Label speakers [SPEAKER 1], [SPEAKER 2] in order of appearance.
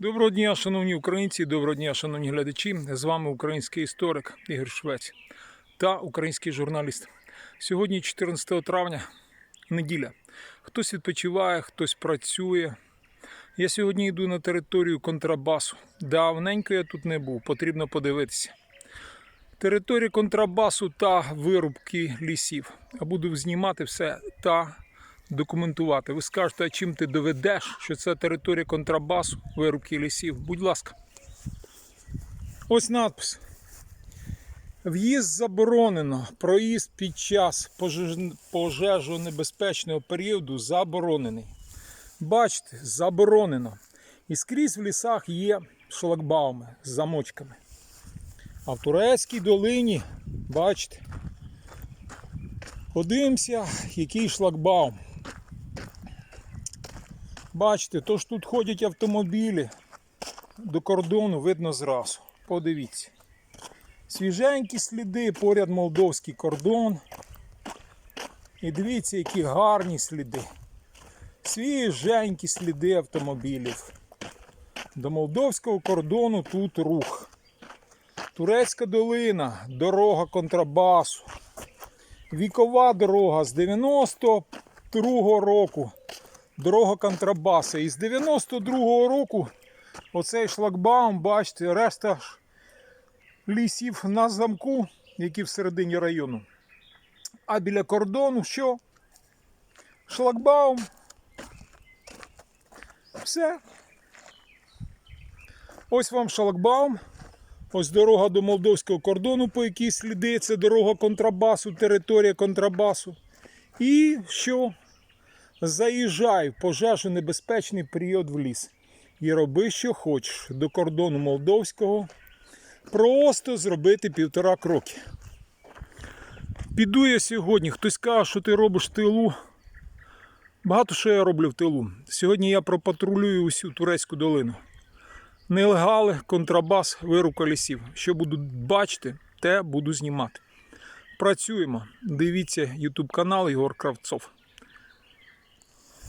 [SPEAKER 1] Доброго дня, шановні українці, доброго дня, шановні глядачі. З вами український історик Ігор Швець та український журналіст. Сьогодні 14 травня, неділя. Хтось відпочиває, хтось працює. Я сьогодні йду на територію контрабасу. Давненько я тут не був, потрібно подивитися. Територія контрабасу та вирубки лісів. Буду знімати все та документувати. Ви скажете, а чим ти доведеш, що це територія контрабасу, вирубки лісів? Будь ласка. Ось надпис. В'їзд заборонено. Проїзд під час пожежонебезпечного періоду заборонений. Бачите, заборонено. І скрізь в лісах є шлагбауми з замочками. А в Турецькій долині, бачите, подивимося, який шлагбаум. Бачите, то ж тут ходять автомобілі до кордону, видно зразу. Подивіться. Свіженькі сліди, поряд молдовський кордон. І дивіться, які гарні сліди. Свіженькі сліди автомобілів. До молдовського кордону тут рух. Турецька долина, дорога контрабасу. Вікова дорога з 92-го року. Дорога контрабаса. І з 92-го року оцей шлагбаум, бачите, решта лісів на замку, які всередині району. А біля кордону що? Шлагбаум. Все. Ось вам шлагбаум. Ось дорога до молдовського кордону, по якій сліди, це дорога контрабасу, територія контрабасу. І що? Заїжджай в пожежонебезпечний період в ліс. І роби, що хочеш до кордону молдовського. Просто зробити півтора кроки. Піду я сьогодні. Хтось каже, що ти робиш в тилу. Багато що я роблю в тилу. Сьогодні я пропатрулюю усю турецьку долину. Нелегали, контрабас, вирубка лісів. Що буду бачити, те буду знімати. Працюємо. Дивіться YouTube канал Ігор Кравцов.